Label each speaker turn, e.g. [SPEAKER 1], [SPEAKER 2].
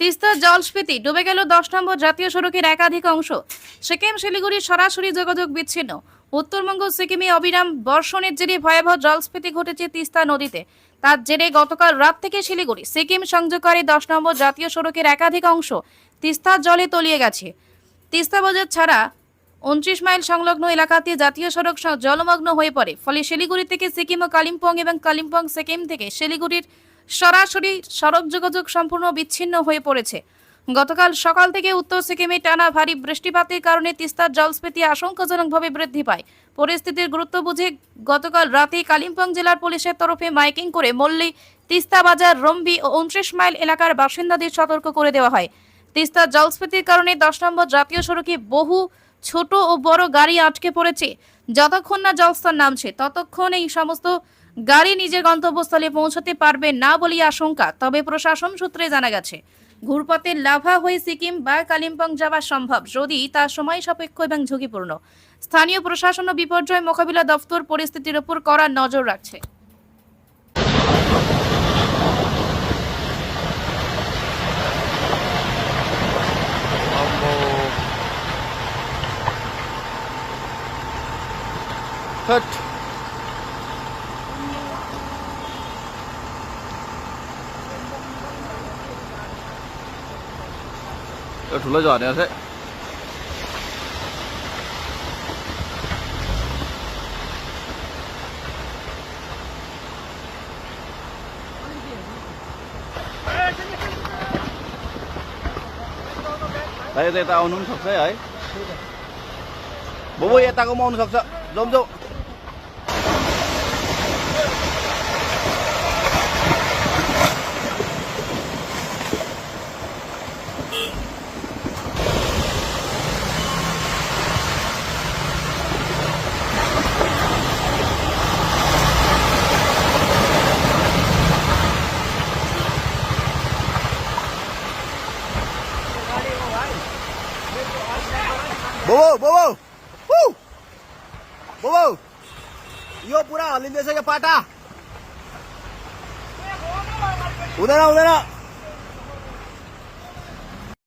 [SPEAKER 1] তিস্তা জলস্ফীতি, ডুবে গেল দশ নম্বর জাতীয় সড়কের একাধিক অংশ। সিকিম, শিলিগুড়ির সরাসরি যোগাযোগ বিচ্ছিন্ন। উত্তরবঙ্গ, সিকিমে অবিরাম বর্ষণের জেরে ভয়াবহ জলস্ফীতি ঘটেছে তিস্তা নদীতে। তার জেরে গতকাল রাত থেকে শিলিগুড়ি, সিকিম সংযোগকারী দশ নম্বর জাতীয় সড়কের একাধিক অংশ তিস্তার জলে তলিয়ে গেছে। তিস্তা বাজার ছাড়া উনত্রিশ মাইল সংলগ্ন এলাকাতে জাতীয় সড়ক জলমগ্ন হয়ে পড়ে। ফলে শিলিগুড়ি থেকে সিকিম ও কালিম্পং এবং কালিম্পং সিকিম থেকে শিলিগুড়ির সরাসরি সড়ক যোগাযোগ সম্পূর্ণ বিচ্ছিন্ন হয়ে পড়েছে। গতকাল সকাল থেকে উত্তর সিকিমে টানা ভারী বৃষ্টিপাতের কারণে তিস্তার জলস্ফীতি আশঙ্কাজনকভাবে বৃদ্ধি পায়। পরিস্থিতির গুরুত্ব বুঝে গতকাল রাতে কালিম্পং জেলার পুলিশের তরফে মাইকিং করে মল্লি তিস্তা বাজার রম্বি ও উনত্রিশ মাইল এলাকার বাসিন্দাদের সতর্ক করে দেওয়া হয়। তিস্তার জলস্ফীতির কারণে দশ নম্বর জাতীয় সড়কে বহু ছোট ও বড় গাড়ি আটকে পড়েছে। যতক্ষণ না জলস্তর নামছে, ততক্ষণ এই সমস্ত গাড়ি নিজের গন্তব্যস্থলে পৌঁছতে পারবে না বলে আশঙ্কা। তবে প্রশাসন সূত্রে জানা গেছে ঘুরপথে লাভা হয়ে সিকিম বা কালিম্পং যাওয়া সম্ভব, যদি তা সময় সাপেক্ষ এবং ঝুঁকিপূর্ণ। স্থানীয় প্রশাসন ও বিপর্যয় মোকাবিলা দপ্তর পরিস্থিতির উপর কড়া নজর রাখছে।
[SPEAKER 2] 헛. 이거 둘러줘 안녕하세요. đây đây tao nung thật thế ấy bố bố tao có môn thật sợ dôm dôm Boa, boa, uh! boa, boa, boa, boa, boa, boa, boa, boa, boa, boa, boa, boa, boa, boa,